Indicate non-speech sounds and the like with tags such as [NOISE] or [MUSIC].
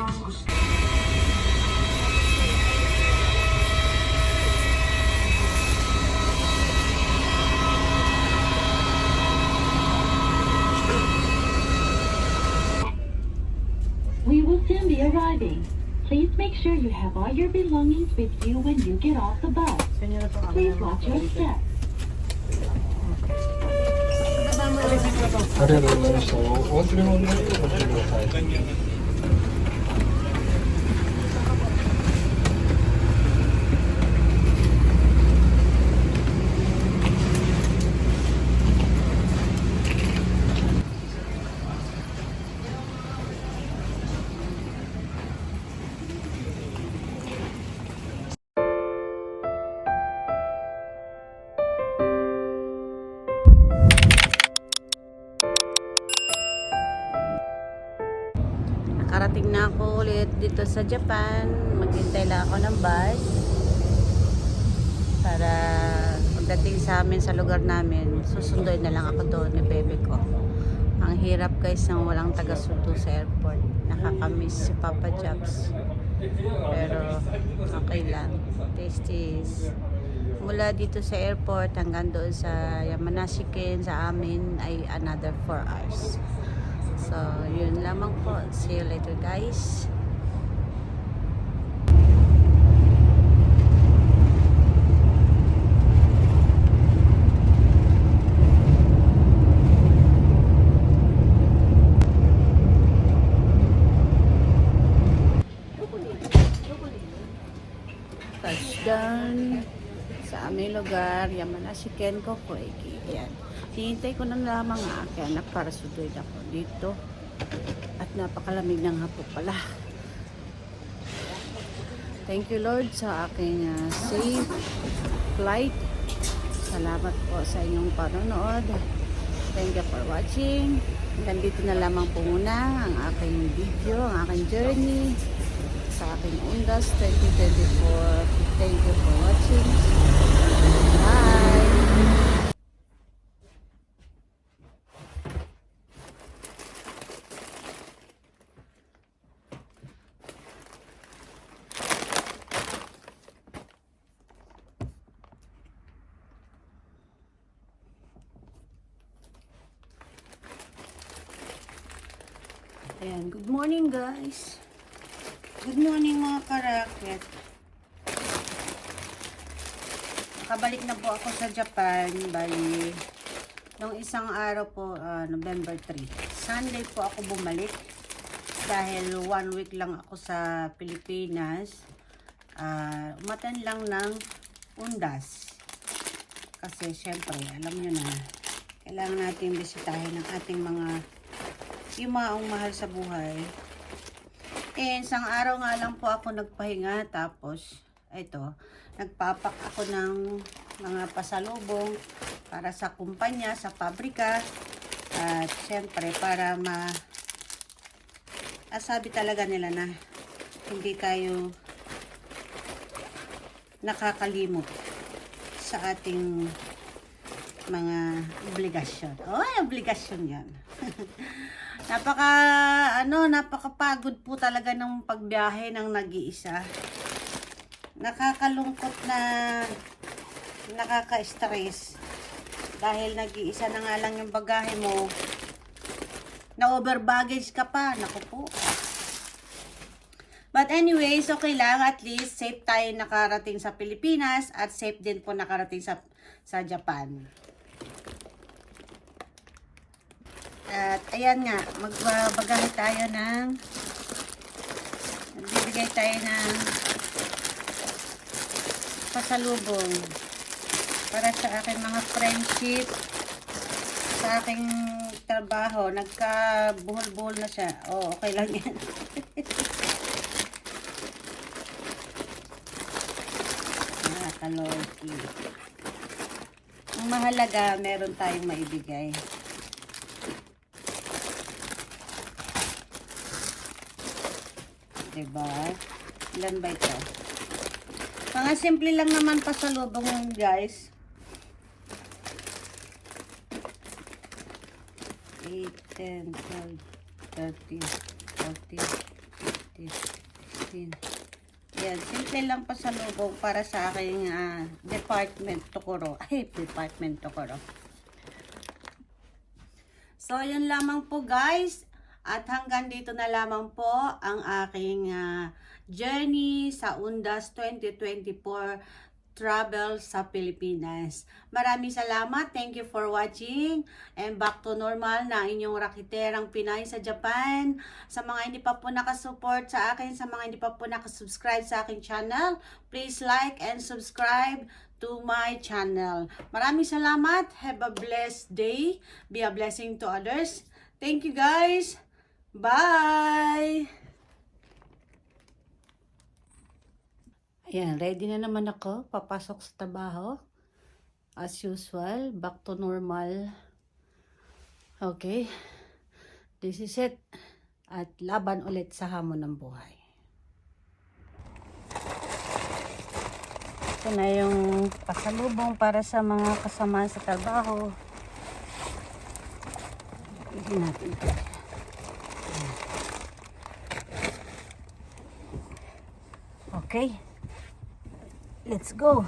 We will soon be arriving. Please make sure you have all your belongings with you when you get off the bus. Please watch your step.ありがとうございました。お忘れ物ないとお教えてください。 Nakarating na ako ulit dito sa Japan. Maghintay lang ako ng bus. Para pagdating sa amin sa lugar namin, susunduin na lang ako doon ni bebe ko. Ang hirap guys nang walang taga-sundo sa airport. Nakakamiss si Papa Jobs. Pero okay lang. Tasties. Mula dito sa airport hanggang doon sa Yamanashiken sa amin ay another 4 hours. So, yun lamang po. See you later guys. Touchdown sa aming lugar, Yamanashiken Kokoeki. Yan. Hinintay ko na lamang ang aking anak ako dito. At napakalamig ng hapon pala. Thank you Lord sa aking ah, safe flight. Salamat po sa inyong panonood. Thank you for watching. Hanggang dito na lamang po muna ang aking video, ang aking journey sa aking Undas 2024. Thank you for watching. Bye! Ayan, good morning guys. Good morning mga karakit. Nakabalik na po ako sa Japan. Bali, nung isang araw po, ah, November 3. Sunday po ako bumalik. Dahil one week lang ako sa Pilipinas. Uh, umatan lang ng undas. Kasi syempre, alam nyo na, kailangan natin bisitahin ang ating mga yung maong mahal sa buhay. And isang araw nga lang po ako nagpahinga tapos ito, nagpapak ako ng mga pasalubong para sa kumpanya, sa pabrika at syempre para ma ah, sabi talaga nila na hindi tayo nakakalimot sa ating mga obligasyon. Oy, obligasyon yan. [LAUGHS] napaka, ano, napakapagod po talaga ng pagbiyahe ng nag-iisa. Nakakalungkot na nakaka-stress dahil nag-iisa na nga lang yung bagahe mo na over baggage ka pa. Naku po. But anyways, okay lang. At least safe tayo nakarating sa Pilipinas at safe din po nakarating sa, sa Japan. At ayan nga, magbabagahe tayo ng nagbibigay tayo ng pasalubong para sa aking mga friendship sa aking trabaho. Nagka-buhol-buhol na siya. Oh, okay lang yan. [LAUGHS] Nakakaloki. Ang mahalaga, meron tayong maibigay. Diba? Ilan ba ito? Mga simple lang naman pasalubong yun, guys. 8, 10, 12, 13, 14, 15, This. Yan. Yan. Simple lang pa sa lubong para sa aking ah, department Tokoro. [LAUGHS] Ay, department Tokoro. So, yun lamang po guys. At hanggang dito na lamang po ang aking ah, journey sa Undas 2024 travel sa Pilipinas. Maraming salamat. Thank you for watching. And back to normal na inyong rakiterang Pinay sa Japan. Sa mga hindi pa po nakasupport sa akin, sa mga hindi pa po nakasubscribe sa aking channel, please like and subscribe to my channel. Maraming salamat. Have a blessed day. Be a blessing to others. Thank you guys. Bye! Ayan, ready na naman ako. Papasok sa trabaho. As usual, back to normal. Okay. This is it. At laban ulit sa hamon ng buhay. Ito na yung pasalubong para sa mga kasama sa trabaho. Hindi natin ito. Okay. Let's go.